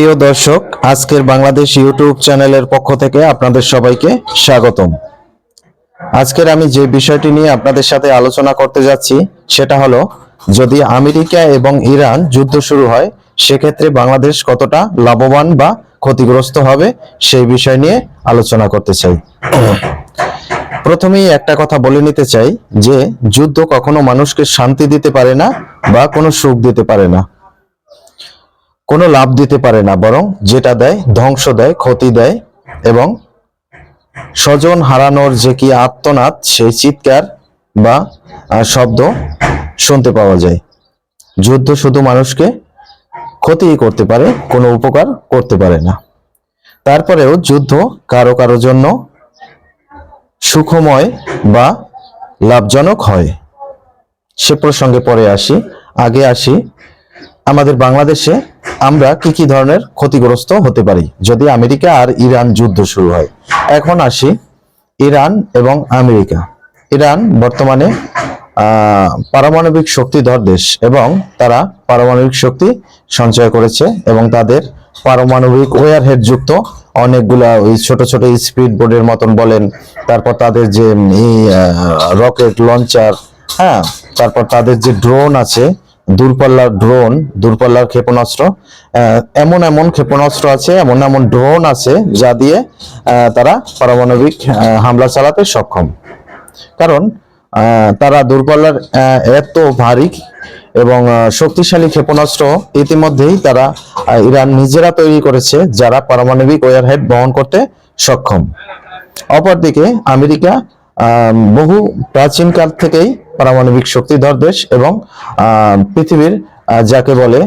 প্রিয় দর্শক, আজকের বাংলাদেশ ইউটিউব চ্যানেলের পক্ষ থেকে আপনাদের সবাইকে স্বাগতম। আজকের আমি যে বিষয়টি নিয়ে আপনাদের সাথে আলোচনা করতে যাচ্ছি, সেটা হলো, যদি আমেরিকা এবং ইরান যুদ্ধ শুরু হয়, সেক্ষেত্রে বাংলাদেশ কতটা লাভবান বা ক্ষতিগ্রস্ত হবে, সেই বিষয় নিয়ে আলোচনা করতে চাই। প্রথমেই একটা কথা বলে নিতে চাই যে, যুদ্ধ কখনো মানুষকে শান্তি দিতে পারে না বা কোনো সুখ দিতে পারে না। কোনো লাভ দিতে পারে না, বরং যেটা দেয় ধ্বংস দেয়, ক্ষতি দেয় এবং স্বজন হারানোর যে কি আত্মনাদ, সেই চিৎকার বা শব্দ শুনতে পাওয়া যায়। যুদ্ধ শুধু মানুষকে ক্ষতিই করতে পারে, কোনো উপকার করতে পারে না। তারপরেও যুদ্ধ কারও কারও জন্য সুখময় বা লাভজনক হয়। সে প্রসঙ্গে পরে আসি, আগে আসি। আমাদের বাংলাদেশে আমরা কি কি ধরনের ক্ষতিগ্রস্ত হতে পারি? যদি আমেরিকা আর ইরান যুদ্ধ শুরু হয়। এখন আসি ইরান এবং আমেরিকা। ইরান বর্তমানে পারমাণবিক শক্তিধর দেশ এবং তারা পারমাণবিক শক্তি সঞ্চয় করেছে এবং তাদের পারমাণবিক ওয়ারহেড যুক্ত অনেকগুলা ওই ছোট ছোট স্পিড বোর্ডের মতন বলেন, তারপর তাদের যে রকেট লঞ্চার হ্যাঁ তারপর তাদের যে ড্রোন আছে দূরপাল্লার ড্রোন দূরপাল্লার ক্ষেপণাস্ত্র এমন এমন ক্ষেপণাস্ত্র আছে, এমন এমন ড্রোন আছে যা দিয়ে তারা পারমাণবিক হামলা চালাতে সক্ষম। কারণ তারা দূরপাল্লার এত ভারী এবং শক্তিশালী ক্ষেপণাস্ত্র ইতিমধ্যেই তারা ইরান নিজেরা তৈরি করেছে, যারা পারমাণবিক ওয়ারহেড বহন করতে সক্ষম। অপরদিকে, আমেরিকা আহ, প্রাচীন কাল থেকেই পারমাণবিক শক্তিধর দেশ এবং পৃথিবীর যাকে বলে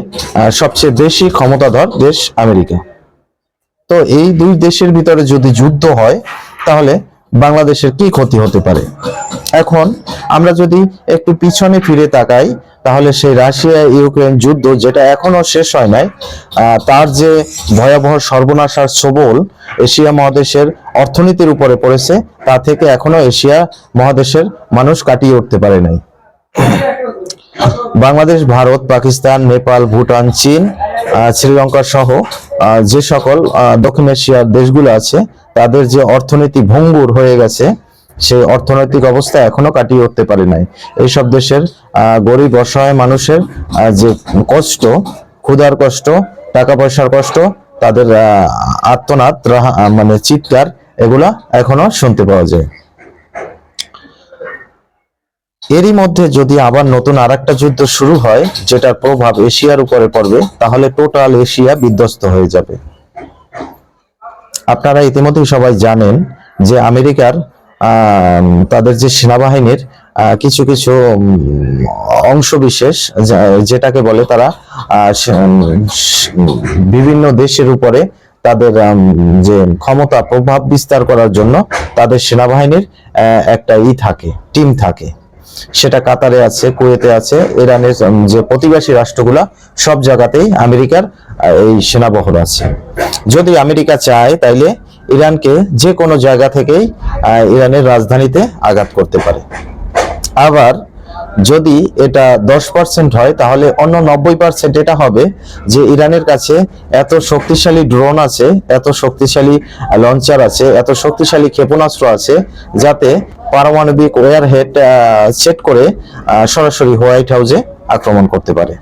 সবচেয়ে বেশি ক্ষমতাধর দেশ আমেরিকা। তো এই দুই দেশের ভিতরে যদি যুদ্ধ হয় তাহলে বাংলাদেশের কি ক্ষতি হতে পারে? এখন আমরা যদি একটু পিছনে ফিরে তাকাই, তাহলে সেই রাশিয়া ইউক্রেন যুদ্ধ যেটা এখনও শেষ হয় নাই তার যে ভয়াবহ সর্বনাশ আর সবল এশিয়া মহাদেশের অর্থনীতির উপরে পড়েছে, তা থেকে এখনও এশিয়া মহাদেশের মানুষ কাটিয়ে উঠতে পারে নাই। বাংলাদেশ, ভারত, পাকিস্তান, নেপাল, ভুটান, চীন শ্রীলঙ্কা সহ যে সকল দক্ষিণ এশিয়ার দেশগুলো আছে, তাদের যে অর্থনীতি ভঙ্গুর হয়ে গেছে সেই অর্থনৈতিক অবস্থা এখনও কাটিয়ে উঠতে পারে নাই। এইসব দেশের গরিব, অসহায় মানুষের যে কষ্ট, ক্ষুধার কষ্ট টাকা পয়সার কষ্ট, তাদের আত্মনাদ মানে চিৎকার, এগুলা এখনও শুনতে পাওয়া যায়। এরই মধ্যে যদি আবার নতুন আরেকটা যুদ্ধ শুরু হয়, যেটার প্রভাব এশিয়ার উপরে পড়বে, তাহলে টোটাল এশিয়া বিধ্বস্ত হয়ে যাবে। আপনারা ইতিমধ্যেই সবাই জানেন যে আমেরিকার তাদের যে সেনাবাহিনীর কিছু কিছু অংশ বিশেষ যেটাকে বলে তারা বিভিন্ন দেশের উপরে তাদের যে ক্ষমতা প্রভাব বিস্তার করার জন্য তাদের সেনাবাহিনীর একটা ই থাকে, টিম থাকে। সেটা কাতারে আছে, কুয়েতে আছে, ইরানের যে প্রতিবেশী রাষ্ট্রগুলা, সব জায়গাতেই আমেরিকার এই সেনাবহর আছে। যদি আমেরিকা চায়, তাইলে ইরানকে যে কোনো জায়গা থেকেই ইরানের রাজধানীতে আঘাত করতে পারে। আবার যদি এটা দশ পার্সেন্ট হয়, তাহলে অন্য নব্বই পার্সেন্ট এটা হবে যে ইরানের কাছে এত শক্তিশালী ড্রোন আছে, এত শক্তিশালী লঞ্চার আছে, এত শক্তিশালী ক্ষেপণাস্ত্র আছে, যাতে পারমাণবিক ওয়ার হেড সেট করে সরাসরি হোয়াইট হাউসে আক্রমণ করতে পারে।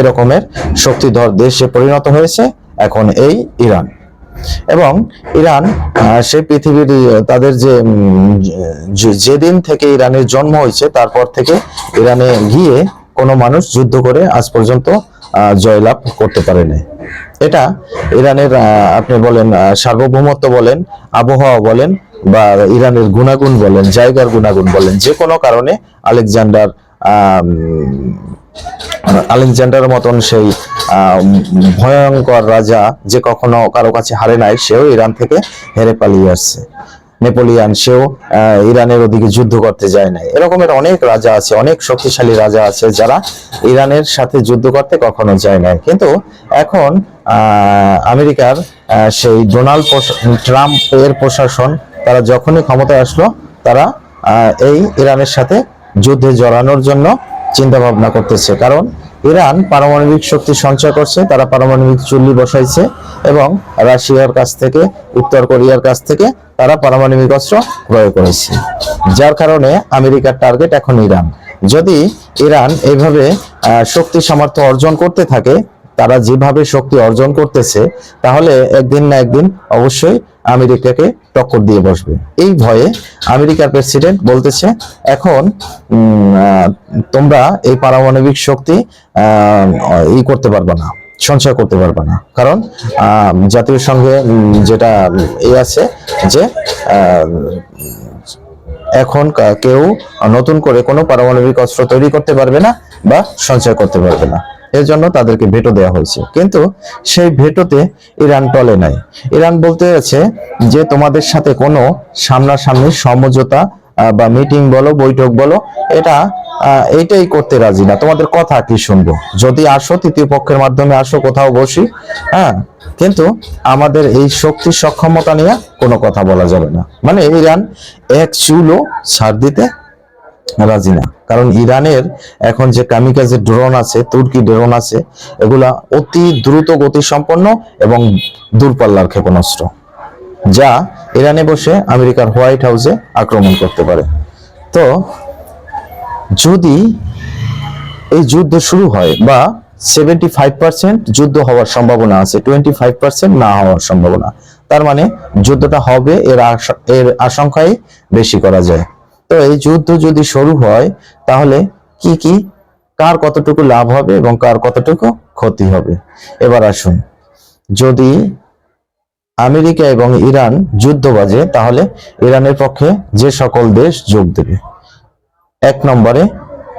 এরকমের শক্তিধর দেশে পরিণত হয়েছে এখন এই ইরান। এবং ইরান সে পৃথিবীর তাদের যে যেদিন থেকে ইরানের জন্ম হয়েছে, তারপর থেকে ইরানে গিয়ে কোনো মানুষ যুদ্ধ করে আজ পর্যন্ত জয়লাভ করতে পারেনি। এটা ইরানের আপনি বলেন সার্বভৌমত্ব বলেন, আবহাওয়া বলেন, বা ইরানের গুণাগুণ বলেন, জায়গার গুণাগুণ বলেন, যে কোনো কারণে আলেকজান্ডার আলেকজান্ডারের মতন সেই ভয়ঙ্কর রাজা যে কখনো কারও কাছে হারে নাই, সেও ইরান থেকে হেরে পালিয়ে আসছে। নেপোলিয়ান সেও ইরানের ওদিকে যুদ্ধ করতে যায় নাই। এরকমের অনেক রাজা আছে, অনেক শক্তিশালী রাজা আছে যারা ইরানের সাথে যুদ্ধ করতে কখনো যায় নাই। কিন্তু এখন আমেরিকার সেই ডোনাল্ড ট্রাম্প এর প্রশাসন, তারা যখনই ক্ষমতায় আসলো, তারা এই ইরানের সাথে যুদ্ধে জড়ানোর জন্য চিন্তা ভাবনা করতেছে। কারণ ইরান পারমাণবিক শক্তি সঞ্চয় করছে, তারা পারমাণবিক চুল্লি বসাইছে এবং রাশিয়ার কাছ থেকে, উত্তর কোরিয়ার কাছ থেকে তারা পারমাণবিক অস্ত্র ক্রয় করেছে। যার কারণে আমেরিকার টার্গেট এখন ইরান। যদি ইরান এইভাবে শক্তি সামর্থ্য অর্জন করতে থাকে তারা যেভাবে শক্তি অর্জন করতেছে, তাহলে একদিন না একদিন অবশ্যই আমেরিকাকে টক্কর দিয়ে বসবে। এই ভয়ে আমেরিকার প্রেসিডেন্ট বলতেছে, এখন তোমরা এই পারমাণবিক শক্তি ই করতে পারবে না সঞ্চয় করতে পারবে না। কারণ জাতীয় সংঘে যেটা এই আছে যে এখন কেউ নতুন করে কোনো পারমাণবিক অস্ত্র তৈরি করতে পারবে না বা সঞ্চয় করতে পারবে না। এর জন্য তাদেরকে ভেটো দেওয়া হয়েছে। কিন্তু সেই ভেটোতে ইরান টলে নাই। ইরান বলতে আছে যে তোমাদের সাথে কোনো সামনাসামনি সমঝোতা বা মিটিং বলো, বৈঠক বলো, এটা এইটাই করতে রাজি না। তোমাদের কথা কি শুনব? যদি আসো, তৃতীয় পক্ষের মাধ্যমে আসো, কোথাও বসি হ্যাঁ? কিন্তু আমাদের এই শক্তি সক্ষমতা নিয়ে কোনো কথা বলা যাবে না। মানে ইরান এক চুলও ছাড় দিতে রাজি না। কারণ ইরানের এখন যে কামিকাজে ড্রোন আছে, তুর্কি ড্রোন আছে, এগুলা অতি দ্রুত গতি সম্পন্ন এবং দূরপাল্লার ক্ষেপণাস্ত্র। যা ইরানে বসে আমেরিকার হোয়াইট হাউসে আক্রমণ করতে পারে। তো যদি এই যুদ্ধ শুরু হয় বা সেভেন্টি ফাইভ পার্সেন্ট যুদ্ধ হওয়ার সম্ভাবনা আছে টোয়েন্টি ফাইভ পার্সেন্ট না হওয়ার সম্ভাবনা, তার মানে যুদ্ধটা হবে এর এর আশঙ্কাই বেশি করা যায়। তো এই যুদ্ধ যদি শুরু হয়, তাহলে কি কি, কার কতটুকু লাভ হবে এবং কার কতটুকু ক্ষতি হবে? এবার আসুন, যদি আমেরিকা এবং ইরান যুদ্ধ বাজে, তাহলে ইরানের পক্ষে যে সকল দেশ যোগ দেবে। এক নম্বরে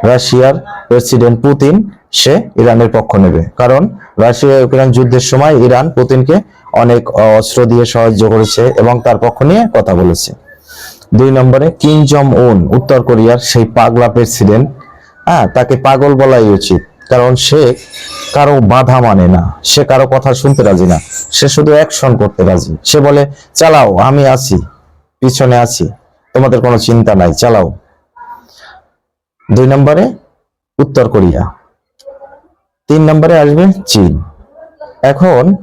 রাশিয়ার প্রেসিডেন্ট পুতিন, সে ইরানের পক্ষ নেবে। কারণ রাশিয়া ইউক্রেন যুদ্ধের সময় ইরান পুতিনকে অনেক অস্ত্র দিয়ে সাহায্য করেছে এবং তার পক্ষ নিয়ে কথা বলেছে। দুই নম্বরে কিম জম উন উত্তর কোরিয়ার সেই পাগলা প্রেসিডেন্ট। হ্যাঁ তাকে পাগল বলাই উচিত। কারণ সে কারও বাধা মানে না। সে কারও কথা শুনতে রাজি না। সে শুধু অ্যাকশন করতে রাজি। সে বলে, চালাও, আমি আছি, পিছনে আছি। তোমাদের কোনো চিন্তা নাই, চালাও। দুই নম্বরে, উত্তর কোরিয়া। তিন নম্বরে আসবে চীন। এখন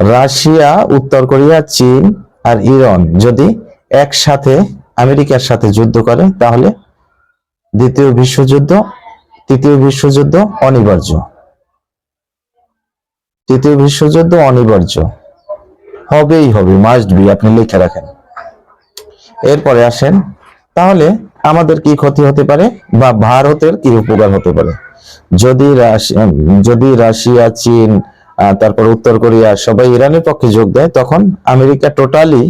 রাশিয়া, উত্তর কোরিয়া, চীন আর ইরান যদি একসাথে, আমেরিকার সাথে যুদ্ধ করে, তাহলে দ্বিতীয় বিশ্বযুদ্ধ তৃতীয় বিশ্বযুদ্ধ অনিবার্য। তৃতীয় বিশ্বযুদ্ধ অনিবার্য। হবেই হবে মাস্ট বি আপনি লিখে রাখেন। এরপরে আসেন, তাহলে আমাদের কি ক্ষতি হতে পারে বা ভারতের কি উপকার হতে পারে? যদি যদি রাশিয়া, চীন তারপর উত্তর কোরিয়া সবাই ইরানের পক্ষে যোগ দেয়, তখন আমেরিকা টোটালি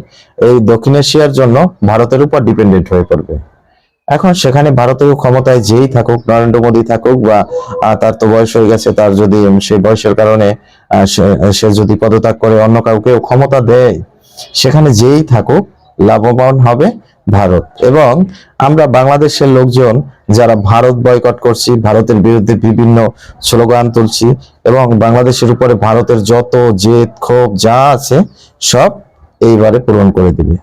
এই দক্ষিণ এশিয়ার জন্য ভারতের উপর ডিপেন্ডেন্ট হয়ে পড়বে। এখন সেখানে ভারতীয় ক্ষমতায় যেই থাকুক, নরেন্দ্র মোদী থাকুক বা তার তো বয়স হয়ে গেছে, তার যদি সেই বয়সের কারণে সে- সে যদি পদত্যাগ করে অন্য কাউকে ক্ষমতা দেয়, সেখানে যেই থাকুক, লাভবান হবে ভারত। এবং আমরা বাংলাদেশের লোকজন যারা ভারত বয়কট করছি, ভারতের বিরুদ্ধে বিভিন্ন স্লোগান তুলছি এবং বাংলাদেশের উপরে ভারতের যত জেদ, ক্ষোভ যা আছে, সব এইবারে পূরণ করে দিবে।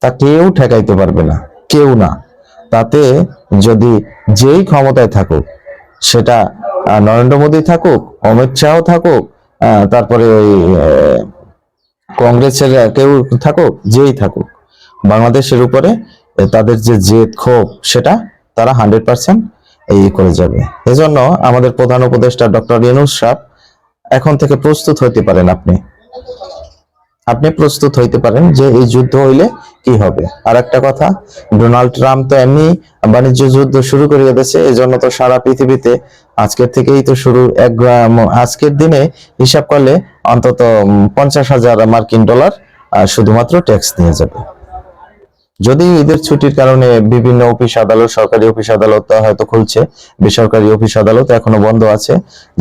তা কেউ ঠেকাইতে পারবে না, কেউ না। তাতে যদি যেই ক্ষমতায় থাকুক, সেটা নরেন্দ্র মোদী থাকুক, অমিত শাহ থাকুক তারপরে ওই কংগ্রেসের কেউ থাকুক, যেই থাকুক, বাংলাদেশের উপরে তাদের যে জেদ ক্ষোভ, সেটা তারা হান্ড্রেড পার্সেন্ট এই করে যাবে। এজন্য আমাদের প্রধান উপদেষ্টা ডক্টর ইউনুস সাহেব এখন থেকে প্রস্তুত হইতে পারেন আপনি। আপনি প্রস্তুত হইতে পারেন যে এই যুদ্ধ হইলে কি হবে। আর একটা কথা, ডোনাল্ড ট্রাম্প তো এমনি বাণিজ্য যুদ্ধ শুরু করে দিয়েছে, এজন্য তো সারা পৃথিবীতে আজকের থেকেই তো শুরু এক আজকের দিনে হিসাব করলে অন্তত পঞ্চাশ হাজার মার্কিন ডলার শুধুমাত্র ট্যাক্স নিয়ে যাবে। যদি ঈদের ছুটির কারণে বিভিন্ন অফিস আদালত, সরকারি অফিস আদালত হয়তো খুলছে, বেসরকারি অফিস আদালত এখনও বন্ধ আছে।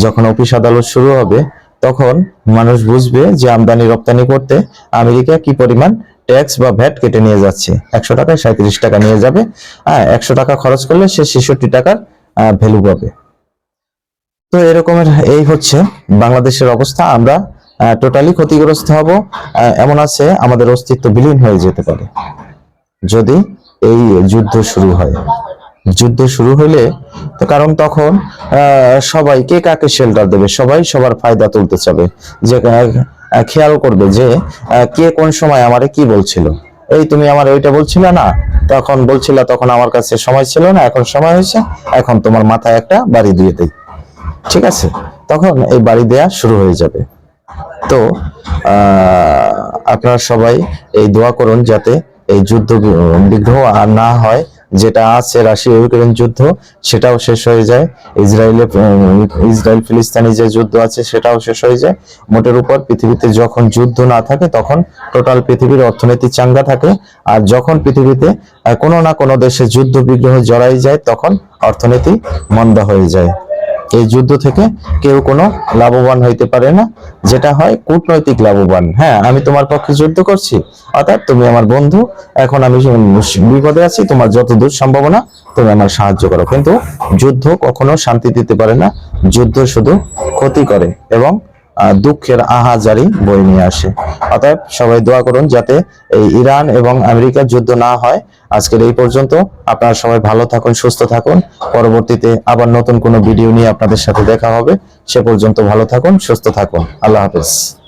যখন অফিস আদালত শুরু হবে তখন মানুষ বুঝবে যে আমদানি রপ্তানি করতে আমেরিকা কি পরিমাণ ট্যাক্স বা ভ্যাট কেটে নিয়ে যাচ্ছে। একশো টাকায় সাঁত্রিশ টাকা নিয়ে যাবে হ্যাঁ একশো টাকা খরচ করলে সে ছেষট্টি টাকার ভ্যালু পাবে। তো এরকমের এই হচ্ছে বাংলাদেশের অবস্থা। আমরা টোটালি ক্ষতিগ্রস্ত হব এমন আছে, আমাদের অস্তিত্ব বিলীন হয়ে যেতে পারে যদি এই যুদ্ধ শুরু হয়। যুদ্ধ শুরু হইলে তো কারণ তখন সবাই কে কাকে শেল্টার দেবে? সবাই সবার ফায়দা তুলতে চাবে। যে খেয়াল করবে যে কে কোন সময় আমারে কি বলছিল। এই তুমি আমার ওইটা বলছিলে না, তখন বলছিলা, তখন আমার কাছে সময় ছিল না, এখন সময় হয়েছে, এখন তোমার মাথায় একটা বাড়ি দিয়ে দেই। ঠিক আছে? তখন এই বাড়ি দেয়া শুরু হয়ে যাবে। তো আপনারা সবাই এই দোয়া করুন যাতে এই যুদ্ধ বি- বিগ্রহ আর না হয় যেটা আছে রাশিয়া ইউক্রেন যুদ্ধ, সেটাও শেষ হয়ে যায়। ইসরায়েলে ইসরায়েল ফিলিস্তিনি যে যুদ্ধ আছে, সেটাও শেষ হয়ে যায়। মোটের উপর পৃথিবীতে যখন যুদ্ধ না থাকে, তখন টোটাল পৃথিবীর অর্থনীতি চাঙ্গা থাকে। আর যখন পৃথিবীতে কোনো না কোনো দেশে যুদ্ধ বিগ্রহ জড়াই যায়, তখন অর্থনীতি মন্দা হয়ে যায়। এই যুদ্ধ থেকে কেউ কোনো লাভবান হইতে পারে না, যেটা হয় কূটনৈতিক লাভবান। হ্যাঁ আমি তোমার পক্ষে যুদ্ধ করছি, অর্থাৎ তুমি আমার বন্ধু, এখন আমি বিপদে আছি, তোমার যত দূর সম্ভাবনা, তুমি আমার সাহায্য করো। কিন্তু যুদ্ধ কখনো শান্তি দিতে পারে না, যুদ্ধ শুধু ক্ষতি করে এবং দুঃখের আহাজারি বই নিয়ে আসে। অতএব সবাই দোয়া করুন যাতে এই ইরান এবং আমেরিকার যুদ্ধ না হয়। আজকের এই পর্যন্ত আপনারা সবাই ভালো থাকুন, সুস্থ থাকুন। পরবর্তীতে আবার নতুন কোনো ভিডিও নিয়ে আপনাদের সাথে দেখা হবে। সে পর্যন্ত ভালো থাকুন, সুস্থ থাকুন। আল্লাহ হাফেজ।